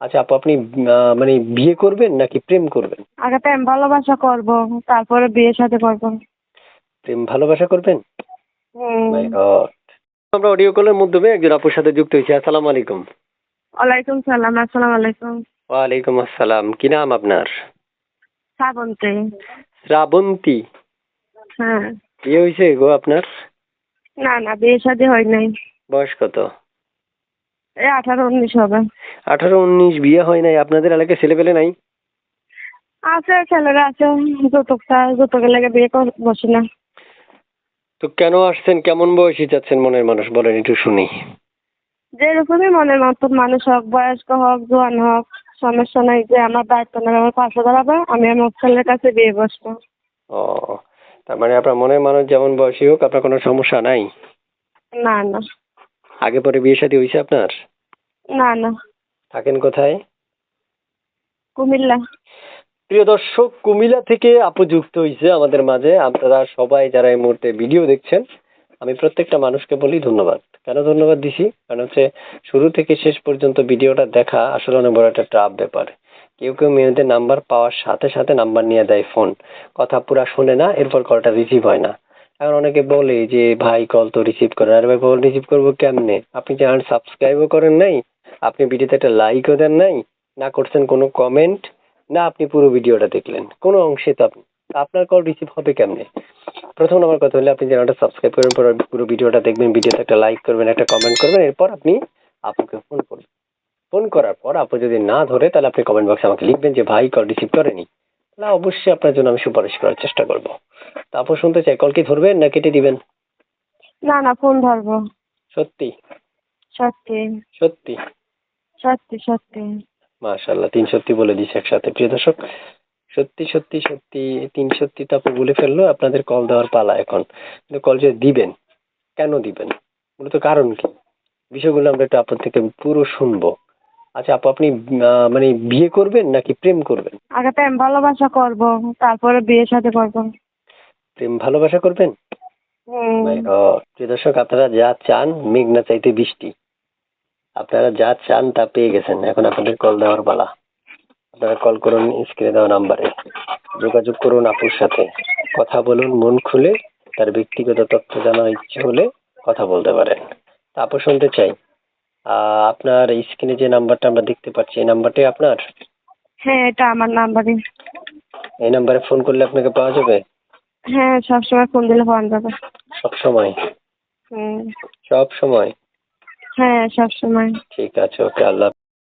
আচ্ছা আপু আপনি মানে বিয়ে করবেন নাকি প্রেম করবেন? আগে প্রেম ভালোবাসা করব তারপরে বিয়ে সাথে করব। প্রেম ভালোবাসা করবেন? হুম। My God. আমরা অডিও কলের মাধ্যমে একজন আপুর সাথে যুক্ত হয়েছি। আসসালামু আলাইকুম। ওয়ালাইকুম সালাম আসসালামু আলাইকুম। ওয়ালাইকুম আসসালাম। কি নাম আপনার? শ্রাবন্তী। শ্রাবন্তী? হ্যাঁ। বিয়ে হয়েছে গো আপনার? না না বিয়ে শাদী হয় নাই। বয়স কত? এই আঠারো উনিশ হবে। আঠারো উনিশ বিয়ে হয় নাই। আপনাদের এলাকায় ছেলে পেলে নাই? আছে ছেলেরা আছে যৌতুকটা যৌতুকের লেগে বিয়ে কর বসে না। তো কেন আসছেন? কেমন বয়সী যাচ্ছেন মনের মানুষ? বলেন একটু শুনি। যেরকমই মনের মতন মানুষ হোক বয়স্ক হোক জোয়ান হোক সমস্যা নাই যে আমার দায়িত্ব নেবে আমার পাশে দাঁড়াবে আমি আমার ছেলের কাছে বিয়ে বসবো। ও তার মানে আপনার মনের মানুষ যেমন বয়সী হোক আপনার কোনো সমস্যা নাই? না না। আগে পরে বিয়ে শাদী হয়েছে আপনার? না না। থাকেন কোথায়? কুমিল্লা। প্রিয় দর্শক কুমিল্লা থেকে আপু যুক্ত হয়েছে আমাদের মাঝে। আপনারা সবাই যারা এই মুহূর্তে ভিডিও দেখছেন আমি প্রত্যেকটা মানুষকে বলি ধন্যবাদ। কেন ধন্যবাদ দিছি? কারণ হচ্ছে শুরু থেকে শেষ পর্যন্ত ভিডিওটা দেখা আসলে অনেক বড় একটা ট্রাপ ব্যাপার। কেউ কেউ মেয়েদের নাম্বার পাওয়ার সাথে সাথে নাম্বার নিয়ে দেয় ফোন। কথা পুরা শোনে না এরপর কলটা রিসিভ হয় না। এখন অনেকে বলে যে ভাই কল তো রিসিভ করে আরে ভাই কল রিসিভ করব কেমনে? আপনি চ্যানেল সাবস্ক্রাইবও করেন নাই? আপনি ভিডিওতে একটা লাইকও দেন নাই না করছেন কোনো কমেন্ট না আপনি পুরো ভিডিওটা দেখলেন। কোনো অংশে তো আপনি আপনার কল রিসিভ হবে কেমনে? প্রথম নম্বর কথা হলো আপনি চ্যানেলটা সাবস্ক্রাইব করবেন পর পুরো ভিডিওটা দেখবেন ভিডিওতে একটা লাইক করবেন একটা কমেন্ট করবেন এরপর আপনি আপুকে ফোন করবেন ফোন করার পর আপু যদি না ধরে তাহলে আপনি কমেন্ট বক্সে আমাকে লিখবেন যে ভাই কল রিসিভ করেনি। না অবশ্যই আপনার জন্য আমি সুপারিশ করার চেষ্টা করব। তা আপু শুনতে চাই কল কি ধরবেন না কেটে দিবেন? না না ফোন ধরবো। সত্যি? সত্যি। সত্যি? সত্যি সত্যি। মাশাল্লাহ তিন সত্যি বলে দিছে একসাথে। প্রিয় দর্শক সত্যি সত্যি সত্যি তিন সত্যি তো আপু বলে ফেলল আপনাদের কল দেওয়ার পালা এখন। কিন্তু কল যে দিবেন কেন দিবেন? মূলত কারণ কি? বিষয়গুলো আমরা একটু আপনার থেকে পুরো শুনব। আচ্ছা আপু আপনি আহ, মানে বিয়ে করবেন নাকি প্রেম করবেন? আগে প্রেম ভালোবাসা করব তারপরে বিয়ে সাথে করব। প্রেম ভালোবাসা করবেন? হুম। My God. প্রিয় দর্শক আপনারা যা চান মেঘনা চাইতে বৃষ্টি। আপনারা যা চান তা পেয়ে গেছেন। এখন আপনাদের কল দেওয়ার পালা। আপনারা কল করুন স্ক্রিনে দেওয়া নাম্বারে যোগাযোগ করুন আপুর সাথে। কথা বলুন মন খুলে তার ব্যক্তিগত তথ্য জানার ইচ্ছে হলে কথা বলতে পারেন। তা আপু শুনতে চাই। আপনার স্ক্রিনে যে নাম্বারটা আমরা দেখতে পাচ্ছি এই নাম্বারটাই আপনার? হ্যাঁ এটা আমার নাম্বারই এই নাম্বারে ফোন করলে আপনাকে পাওয়া যাবে? হ্যাঁ সবসময় ফোন দিলে পাওয়া যাবে। সব সময় হুম। সব সময় হ্যাঁ সবসময়। ঠিক আছে ওকে আল্লাহ